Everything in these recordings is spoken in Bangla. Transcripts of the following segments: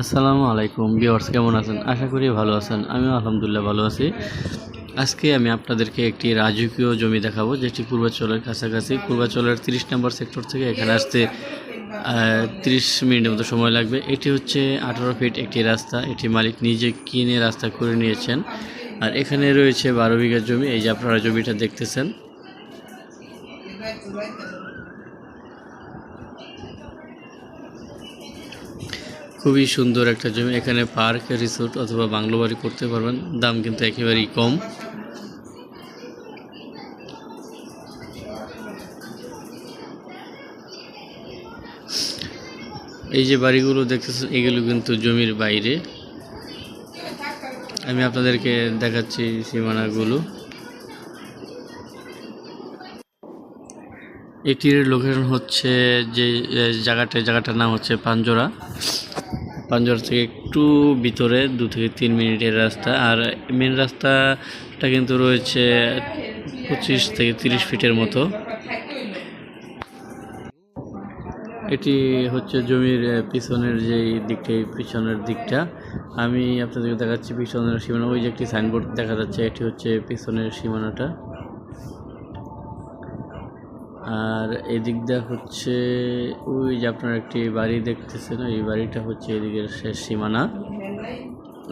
আসসালামু আলাইকুম ভিউয়ার্স, কেমন আছেন? আশা করি ভালো আছেন। আমিও আলহামদুলিল্লাহ ভালো আছি। আজকে আমি আপনাদেরকে একটি রাজকীয় জমি দেখাবো, যেটি পূর্বাচলের কাছাকাছি। পূর্বাচলের তিরিশ নম্বর সেক্টর থেকে এখানে আসতে তিরিশ মিনিটের মতো সময় লাগবে। এটি হচ্ছে আঠারো ফিট একটি রাস্তা। এটি মালিক নিজে কিনে রাস্তা করে নিয়েছেন। আর এখানে রয়েছে বারো বিঘা জমি। এই যে আপনারা জমিটা দেখতেছেন। খুবই সুন্দর একটা জমি। এখানে পার্ক, রিসোর্ট অথবা বাংলো বাড়ি করতে পারবেন। দাম কিন্তু একেবারেই কম। এই যে বাড়িগুলো দেখতেছেন এগুলো কিন্তু জমির বাইরে। আমি আপনাদেরকে দেখাচ্ছি সীমানাগুলো। এটির লোকেশন হচ্ছে যে জায়গাটা, জায়গাটার নাম হচ্ছে পাঞ্জরা পাঞ্জরা থেকে একটু ভিতরে, দু থেকে তিন মিনিটের রাস্তা। আর মেন রাস্তাটা কিন্তু রয়েছে পঁচিশ থেকে তিরিশ ফিটের মতো। এটি হচ্ছে জমির পিছনের যে দিকটা পিছনের দিকটা। আমি আপনাদেরকে দেখাচ্ছি পিছনের সীমানা। ওই যে একটি সাইনবোর্ড দেখা যাচ্ছে, এটি হচ্ছে পিছনের সীমানাটা। আর এদিকটা হচ্ছে, ওই যে আপনার একটি বাড়ি দেখতেছেন এই বাড়িটা হচ্ছে এদিকের শেষ সীমানা।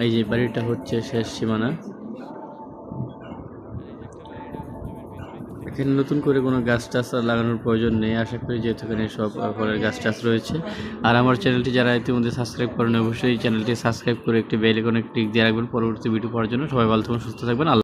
এই যে বাড়িটা হচ্ছে শেষ সীমানা। এখানে নতুন করে কোনো গাছ টাছ লাগানোর প্রয়োজন নেই। আশা করি যেহেতু এখানে সব ফলের গাছ টাছ রয়েছে। আর আমার চ্যানেলটি যারা ইতিমধ্যে সাবস্ক্রাইব করেন অবশ্যই চ্যানেলটি সাবস্ক্রাইব করে একটি বেল ক্লিক দিয়ে রাখবেন। পরবর্তী ভিডিও পাওয়ার জন্য সবাই ভালো সুস্থ থাকবেন। আল্লাহ